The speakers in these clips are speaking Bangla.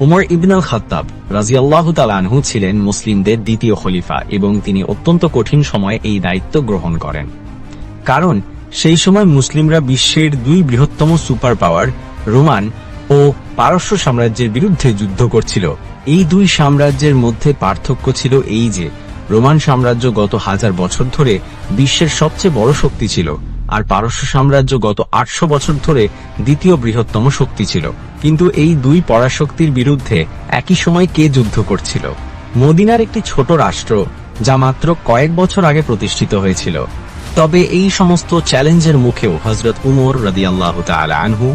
উমর ইবনাল খাত্তাব রাজিয়াল্লাহ তালানহু ছিলেন মুসলিমদের দ্বিতীয় খলিফা এবং তিনি অত্যন্ত কঠিন সময়ে এই দায়িত্ব গ্রহণ করেন। কারণ সেই সময় মুসলিমরা বিশ্বের দুই বৃহত্তম সুপার পাওয়ার রোমান ও পারস্য সাম্রাজ্যের বিরুদ্ধে যুদ্ধ করছিল। এই দুই সাম্রাজ্যের মধ্যে পার্থক্য ছিল এই যে, রোমান সাম্রাজ্য গত হাজার বছর ধরে বিশ্বের সবচেয়ে বড় শক্তি ছিল। আর পারস্য সাম্রাজ্য গত আটশো বছর ধরে দ্বিতীয় বৃহত্তম শক্তি ছিল। কিন্তু এই দুই পরাশক্তির বিরুদ্ধে একই সময় কে যুদ্ধ করছিল? মদিনার একটি ছোট রাষ্ট্র, যা মাত্র কয়েক বছর আগে প্রতিষ্ঠিত হয়েছিল। তবে এই সমস্ত চ্যালেঞ্জের মুখেও হজরত উমর রাদিয়াল্লাহ তাআলা আনহু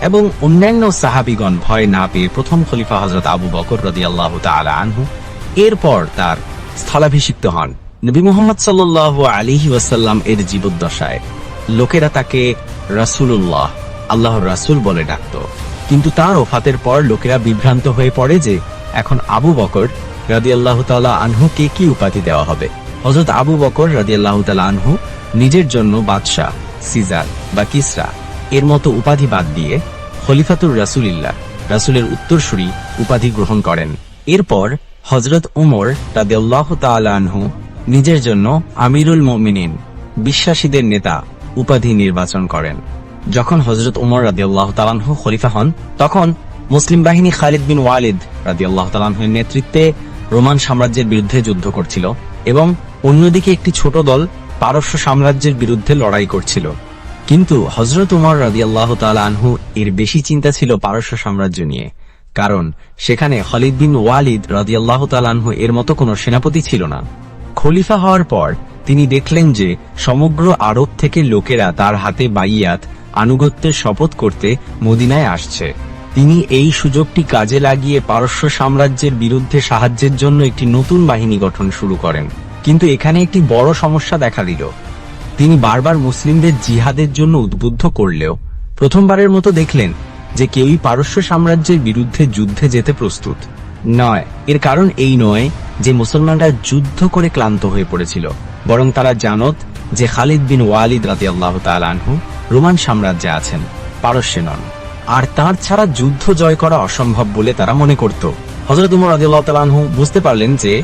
এবং অন্যান্য সাহাবিগণ ভয় না পেয়ে প্রথম খলিফা হজরত আবু বকর রাদিয়াল্লাহ তাআলা আনহু এরপর তার স্থলাভিষিক্ত হন। নবী মোহাম্মদ সাল্লাল্লাহু আলাইহি ওয়াসাল্লাম এর জীবদ্দশায়। লোকেরা তাকে রাসূলুল্লাহ, আল্লাহর রাসূল বলে ডাকত। কিন্তু তার ওফাতের পর লোকেরা বিভ্রান্ত হয়ে পড়ে যে, এখন আবু বকর রাদিয়াল্লাহু তাআলা আনহুকে কি উপাধি দেওয়া হবে? হজরত আবু বকর রাদিয়াল্লাহু তাআলা আনহু নিজের জন্য বাদশাহ, সিজার বা কিসরা এর মতো উপাধি বাদ দিয়ে খলিফাতুর রাসূলিল্লাহ, রাসূলের উত্তরসূরি উপাধি গ্রহণ করেন। এরপর হযরত উমর রাদিয়াল্লাহু তাআলা আনহু নিজের জন্য আমিরুল মুমিনিন, বিশ্বাসীদের নেতা উপাধি নির্বাচন করেন। যখন হজরত উমর রাদিয়াল্লাহু তাআলাহু খলিফা হন, তখন মুসলিম বাহিনী খালিদ বিন ওয়ালিদ রাদিয়াল্লাহু তাআলাহুর নেতৃত্বে রোমান সাম্রাজ্যের বিরুদ্ধে যুদ্ধ করছিল এবং অন্যদিকে একটি ছোট দল পারস্য সাম্রাজ্যের বিরুদ্ধে লড়াই করছিল। কিন্তু হজরত উমর রাদিয়াল্লাহু তাআলা আনহু এর বেশি চিন্তা ছিল পারস্য সাম্রাজ্য নিয়ে। কারণ সেখানে খালিদ বিন ওয়ালিদ রাদিয়াল্লাহু তাআলা আনহু এর মতো কোনো সেনাপতি ছিল না। খলিফা হওয়ার পর তিনি দেখলেন যে সমগ্র আরব থেকে লোকেরা তার হাতে বাইয়াত, আনুগত্যের শপথ করতে মদিনায় আসছে। তিনি এই সুযোগটি কাজে লাগিয়ে পারস্য সাম্রাজ্যের বিরুদ্ধে সাহায্যের জন্য একটি নতুন বাহিনী গঠন শুরু করেন। কিন্তু এখানে একটি বড় সমস্যা দেখা দিল। তিনি বারবার মুসলিমদের জিহাদের জন্য উদ্বুদ্ধ করলেও প্রথমবারের মতো দেখলেন যে কেউই পারস্য সাম্রাজ্যের বিরুদ্ধে যুদ্ধে যেতে প্রস্তুত। নয়। এর কারণ এই নয় যে মুসলমানরা যুদ্ধ করে ক্লান্ত হয়ে পড়েছিল, বরং তারা জানত যে খালিদ বিন ওয়ালিদ রাতি আল্লাহ আনহু রোমান সাম্রাজ্যে আছেন, পারস্যে নন। আর তার ছাড়া যুদ্ধ জয় করা অসম্ভব বলে তারা মনে করত। হজরত উমর আনহু বুঝতে পারলেন যে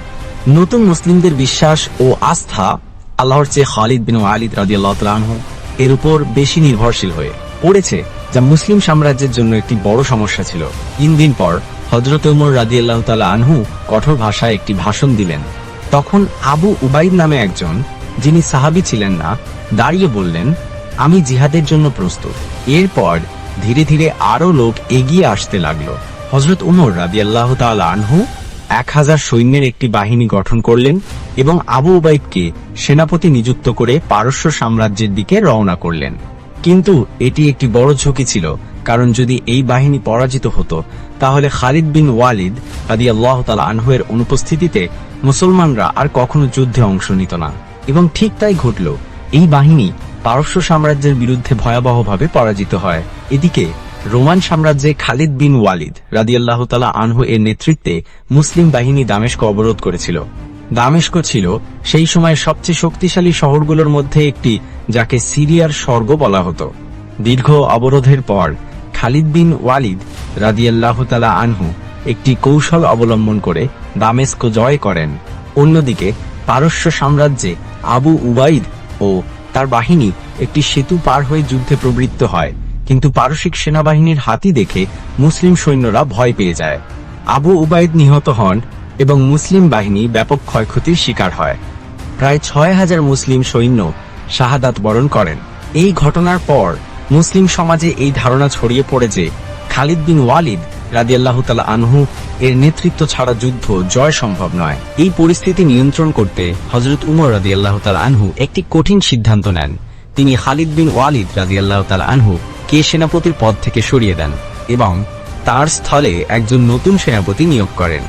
নতুন মুসলিমদের বিশ্বাস ও আস্থা আল্লাহর চেয়ে খালিদ বিন ওয়ালিদ রাদিয়াল্লাহু তাআলা আনহু এর উপর বেশি নির্ভরশীল হয়ে পড়েছে, যা মুসলিম সাম্রাজ্যের জন্য একটি বড় সমস্যা ছিল। তিন দিন পর হজরত উমর রাদিয়াল্লাহু তালা আনহু কঠোর ভাষায় একটি ভাষণ দিলেন। তখন আবু উবাইদ নামে একজন, যিনি সাহাবী ছিলেন না, দাঁড়িয়ে বললেন, আমি জিহাদের জন্য প্রস্তুত। এরপর ধীরে ধীরে আরও লোক এগিয়ে আসতে লাগল। হজরত উমর রাদিয়াল্লাহু তাআলা আনহু এক হাজার সৈন্যের একটি বাহিনী গঠন করলেন এবং আবু উবাইদকে সেনাপতি নিযুক্ত করে পারস্য সাম্রাজ্যের দিকে রওনা করলেন। কিন্তু এটি একটি বড় ঝুঁকি ছিল কারণ যদি এই বাহিনী পরাজিত হতো, তাহলে খালিদ বিন ওয়ালিদ রাদি আল্লাহ তালা আনহুয়ের অনুপস্থিতিতে মুসলমানরা আর কখনো যুদ্ধে অংশ নিত না। এবং ঠিক তাই ঘটল, এই বাহিনী পারস্য সাম্রাজ্যের বিরুদ্ধে ভয়াবহভাবে পরাজিত হয়। এদিকে রোমান সাম্রাজ্যে খালিদ বিন ওয়ালিদ রাদিয়াল্লাহ তালা আনহু এর নেতৃত্বে মুসলিম বাহিনী দামেস্ক অবরোধ করেছিল। দামেস্ক ছিল সেই সময় সবচেয়ে শক্তিশালী শহরগুলোর মধ্যে একটি, যাকে সিরিয়ার স্বর্গ বলা হতো। দীর্ঘ অবরোধের পর খালিদ বিন ওয়ালিদ রাদিয়াল্লাহ তালা আনহু একটি কৌশল অবলম্বন করে দামেস্ক জয় করেন। অন্যদিকে পারস্য সাম্রাজ্যে আবু উবাইদ ও তার বাহিনী একটি সেতু পার হয়ে যুদ্ধে প্রবৃত্ত হয়, কিন্তু পারসিক সেনাবাহিনীর হাতি দেখে মুসলিম সৈন্যরা ভয় পেয়ে যায়। আবু উবাইদ নিহত হন এবং মুসলিম বাহিনী ব্যাপক ক্ষয়ক্ষতির শিকার হয়। প্রায় ছয় হাজার মুসলিম সৈন্য শাহাদাত বরণ করেন। এই ঘটনার পর মুসলিম সমাজে এই ধারণা ছড়িয়ে পড়ে যে খালিদ বিন ওয়ালিদ রাদিয়াল্লাহ তালা আনহু এর নেতৃত্ব ছাড়া যুদ্ধ জয় সম্ভব নয়। এই পরিস্থিতি নিয়ন্ত্রণ করতে হজরত উমর রাদিয়াল্লাহ তালা আনহু একটি কঠিন সিদ্ধান্ত নেন। তিনি খালিদ বিন ওয়ালিদ রাদিয়াল্লাহ তালা আনহু কে সেনাপতির পদ থেকে সরিয়ে দেন এবং তার স্থলে একজন নতুন সেনাপতি নিয়োগ করেন।